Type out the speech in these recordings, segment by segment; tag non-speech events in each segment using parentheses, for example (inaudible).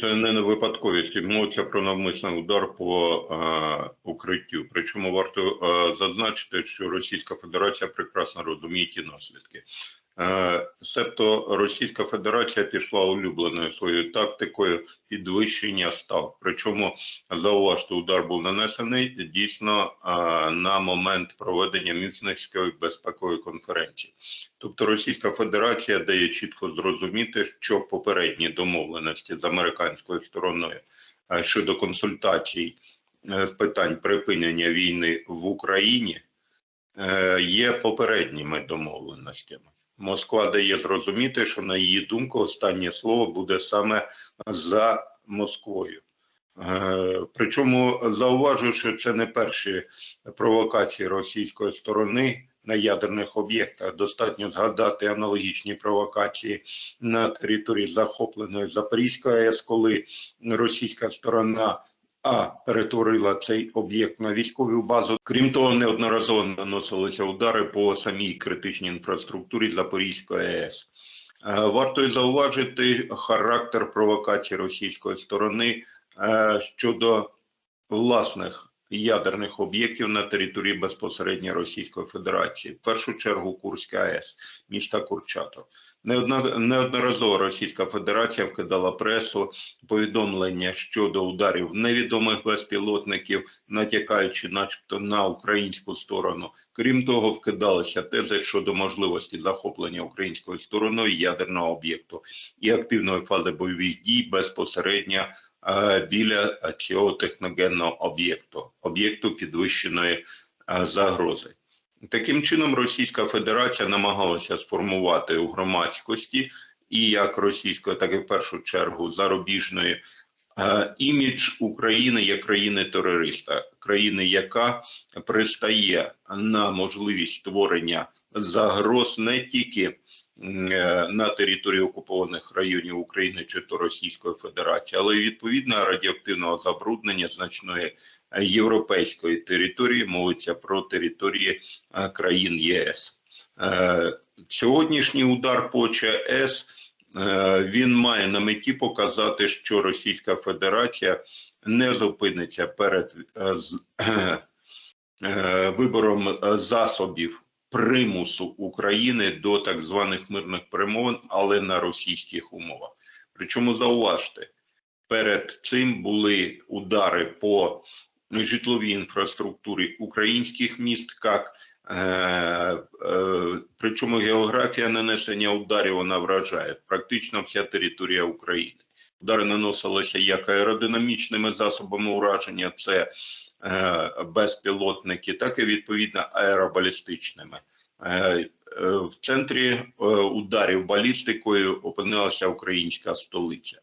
Це не на випадковість, мовиться про навмисний удар по е, укриттю. Причому варто е, зазначити, що Російська Федерація прекрасно розуміє ті наслідки. Е, себто Російська Федерація пішла улюбленою своєю тактикою підвищення став. Причому зауважте, удар був нанесений дійсно е, на момент проведення Мюнхенської безпекової конференції. Тобто Російська Федерація дає чітко зрозуміти, що попередні домовленості з американською стороною е, щодо консультацій з питань припинення війни в Україні є попередніми домовленостями. Москва дає зрозуміти, що на її думку останнє слово буде саме за Москвою. Е, Причому зауважу, що це не перші провокації російської сторони на ядерних об'єктах. Достатньо згадати аналогічні провокації на території захопленої Запорізької АЕС, коли російська сторона а перетворила цей об'єкт на військову базу. Крім того, неодноразово наносилися удари по самій критичній інфраструктурі Запорізької АЕС. Е, Варто й зауважити характер провокації російської сторони е, щодо власних ядерних об'єктів на території безпосередньо Російської Федерації, в першу чергу Курська АЕС, міста Курчатов. Неодно- Неодноразово Російська Федерація вкидала пресу повідомлення щодо ударів невідомих безпілотників, натякаючи, начебто, на українську сторону. Крім того, вкидалися тези щодо можливості захоплення українською стороною ядерного об'єкту і активної фази бойових дій безпосередньо біля цього техногенного об'єкту, об'єкту підвищеної е, загрози. Таким чином, Російська Федерація намагалася сформувати у громадськості і як російської, так і в першу чергу зарубіжної е, імідж України як країни-терориста, країни, яка пристає на можливість створення загроз не тільки е, на території окупованих районів України чи то Російської Федерації, але й відповідно радіоактивного забруднення значної е, європейської території, мовиться про території е, країн ЄС. Е, Сьогоднішній удар по ЧАЕС е, він має на меті показати, що Російська Федерація не зупиниться перед е, е, вибором е, засобів примусу України до так званих мирних перемовин, але на російських умовах. Причому зауважте, перед цим були удари по житловій інфраструктурі українських міст, як Е, е, причому географія нанесення ударів вона вражає практично вся територія України. Удари наносилися як аеродинамічними засобами ураження, це е, безпілотники, так і відповідно аеробалістичними. Е, е, в центрі е, ударів балістикою опинилася українська столиця.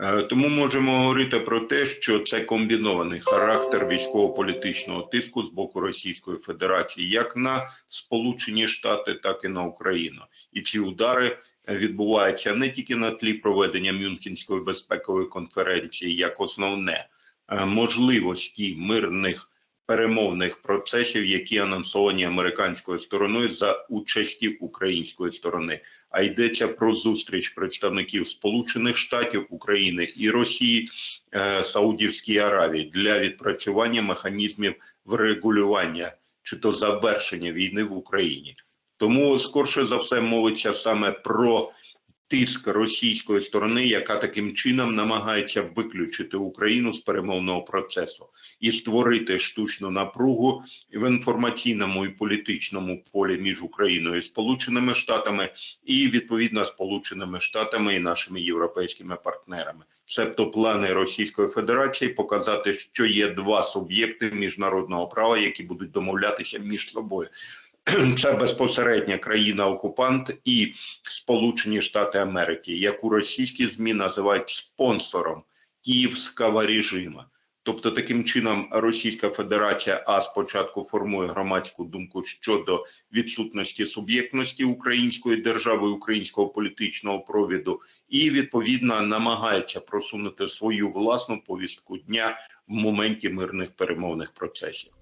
Е, Тому можемо говорити про те, що це комбінований характер військово-політичного тиску з боку Російської Федерації як на Сполучені Штати, так і на Україну. І ці удари відбуваються не тільки на тлі проведення Мюнхенської безпекової конференції, як основне е, можливості мирних перемовних процесів, які анонсовані американською стороною за участі української сторони. А йдеться про зустріч представників Сполучених Штатів України і Росії е, Саудівській Аравії для відпрацювання механізмів врегулювання чи то завершення війни в Україні. Тому скорше за все мовиться саме про тиск російської сторони, яка таким чином намагається виключити Україну з перемовного процесу і створити штучну напругу в інформаційному і політичному полі між Україною і Сполученими Штатами, і відповідно Сполученими Штатами і нашими європейськими партнерами. Себто плани Російської Федерації показати, що є два суб'єкти міжнародного права, які будуть домовлятися між собою. (clears throat) Це безпосередня країна-окупант і Сполучені Штати Америки, яку російські змі називають спонсором київського режиму. Тобто, таким чином, Російська Федерація а спочатку формує громадську думку щодо відсутності суб'єктності української держави, українського політичного провіду, і відповідно намагається просунути свою власну повістку дня в моменті мирних перемовних процесів.